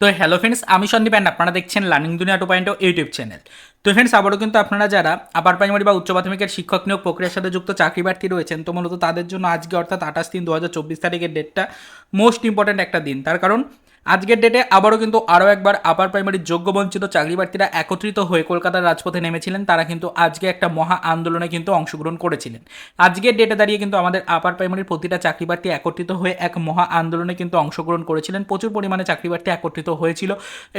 তো hello friends আমি Sandeep and আপনারা দেখছেন learning Duniya two point YouTube channel তো ফ্রেন্ডস আবারও কিন্তু আপনারা যারা আপার প্রাইমারি বা উচ্চ মাধ্যমিকের শিক্ষক নিয়োগ প্রক্রিয়ার সাথে যুক্ত চাকরি প্রার্থী রয়েছেন, তো মূলত তাদের জন্য আজকে অর্থাৎ আঠাশ তিন দু হাজার চব্বিশ তারিখের ডেটটা মোস্ট ইম্পর্ট্যান্ট একটা দিন। তার কারণ আজকের ডেটে আবারও কিন্তু আরও একবার আপার প্রাইমারির যোগ্য বঞ্চিত চাকরি প্রার্থীরা একত্রিত হয়ে কলকাতার রাজপথে নেমেছিলেন। তারা কিন্তু আজকে একটা মহা আন্দোলনে কিন্তু অংশগ্রহণ করেছিলেন। আজকের ডেটে দাঁড়িয়ে কিন্তু আমাদের আপার প্রাইমারির প্রতিটা চাকরি প্রার্থী একত্রিত হয়ে এক মহা আন্দোলনে কিন্তু অংশগ্রহণ করেছিলেন। প্রচুর পরিমাণে চাকরি প্রার্থী একত্রিত হয়েছিল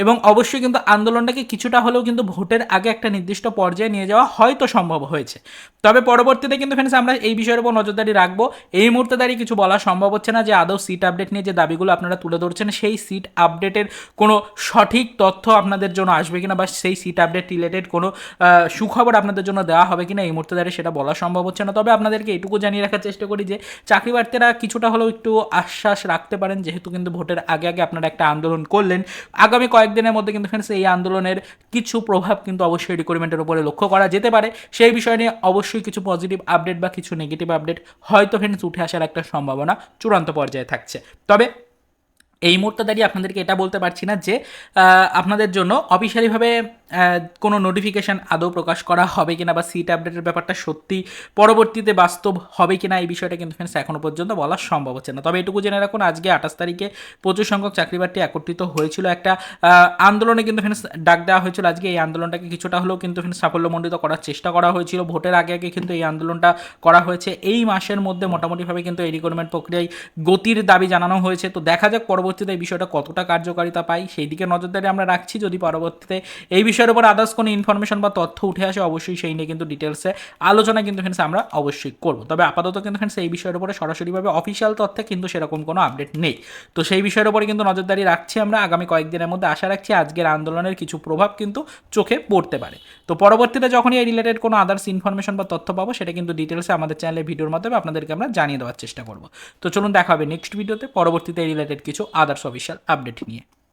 এবং অবশ্যই কিন্তু আন্দোলনটাকে কিছুটা হলেও কিন্তু ভোটের আগে একটা নির্দিষ্ট পর্যায়ে নিয়ে যাওয়া হয়তো সম্ভব হয়েছে। তবে পরবর্তীতে কিন্তু ফ্রেন্ডস আমরা এই বিষয়ের উপর নজরদারি রাখব। এই মুহূর্তে দাঁড়িয়ে কিছু বলা সম্ভব হচ্ছে না যে আদৌ সিট আপডেট নিয়ে যে দাবিগুলো আপনারা তুলে ধরছেন, সেই সিট আপডেটের কোনো সঠিক তথ্য আপনাদের জন্য আসবে কিনা বা সেই সিট আপডেট রিলেটেড কোনো সুখবর আপনাদের জন্য দেওয়া হবে কিনা, এই মুহূর্তে দাঁড়িয়ে সেটা বলা সম্ভব হচ্ছে না। তবে আপনাদেরকে এটুকু জানিয়ে রাখার চেষ্টা করি যে চাকরি প্রার্থীরা কিছুটা হলেও একটু আশ্বাস রাখতে পারেন, যেহেতু কিন্তু ভোটের আগে আগে আপনারা একটা আন্দোলন করলেন। আগামী কয়েকদিনের মধ্যে কিন্তু ফ্রেন্ডস এই আন্দোলনের কিছু প্রভাব কিন্তু অবশ্যই রিক্রুটমেন্টের উপরে লক্ষ্য করা যেতে পারে। সেই বিষয় নিয়ে অবশ্যই কিছু পজিটিভ আপডেট বা কিছু নেগেটিভ আপডেট হয়তো ফ্রেন্ডস উঠে আসার একটা সম্ভাবনা চূড়ান্ত পর্যায়ে থাকছে। তবে এই মুহূর্তে দাঁড়িয়ে আপনাদেরকে এটা বলতে পারছি না যে আপনাদের জন্য অফিসিয়ালিভাবে কোনো নোটিফিকেশান আদৌ প্রকাশ করা হবে কিনা বা সিট আপডেটের ব্যাপারটা সত্যি পরবর্তীতে বাস্তব হবে কিনা এই বিষয়টা কিন্তু ফ্রেন্ডস এখনও পর্যন্ত বলা সম্ভব হচ্ছে না। তবে এটুকু জেনে রাখুন, আজকে আঠাশ তারিখে প্রচুর সংখ্যক চাকরি প্রার্থী একত্রিত হয়েছিল। একটা আন্দোলনে কিন্তু ফ্রেন্ডস ডাক দেওয়া হয়েছিল। আজকে এই আন্দোলনটাকে কিছুটা হলেও কিন্তু ফ্রেন্ডস সাফল্যমণ্ডিত করার চেষ্টা করা হয়েছিল। ভোটের আগে আগে কিন্তু এই আন্দোলনটা করা হয়েছে। এই মাসের মধ্যে মোটামুটিভাবে কিন্তু এই রিক্রুটমেন্ট প্রক্রিয়ায় গতির দাবি জানানো হয়েছে। তো দেখা যাক পরবর্তীতে এই বিষয়টা কতটা কার্যকারিতা পাই সেই দিকে নজরদারি আমরা রাখছি। যদি পরবর্তীতে এই বিষয়ের উপর আদার্স কোনো ইনফরমেশন বা তথ্য উঠে আসে, অবশ্যই সেই নিয়ে কিন্তু ডিটেলসে আলোচনা কিন্তু ফ্রেন্ডস আমরা অবশ্যই করব। তবে আপাতত কিন্তু ফ্রেন্ডস এই বিষয়ের উপরে সরাসরিভাবে অফিসিয়াল তথ্যে কিন্তু সেরকম কোনো আপডেট নেই। তো সেই বিষয়ের উপরে কিন্তু নজরদারি রাখছি আমরা, আগামী কয়েকদিনের মধ্যে আশা রাখছি আজকের আন্দোলনের কিছু প্রভাব কিন্তু চোখে পড়তে পারে। তো পরবর্তীতে যখনই এই রিলেটেড কোনো আদার্স ইনফরমেশন বা তথ্য পাবো, সেটা কিন্তু ডিটেলসে আমাদের চ্যানেলে ভিডিওর মাধ্যমে আপনাদেরকে আমরা জানিয়ে দেওয়ার চেষ্টা করব। তো চলুন দেখা হবে নেক্সট ভিডিওতে পরবর্তীতে রিলেটেড কিছু আদার্স অফিসিয়াল আপডেট নিয়ে।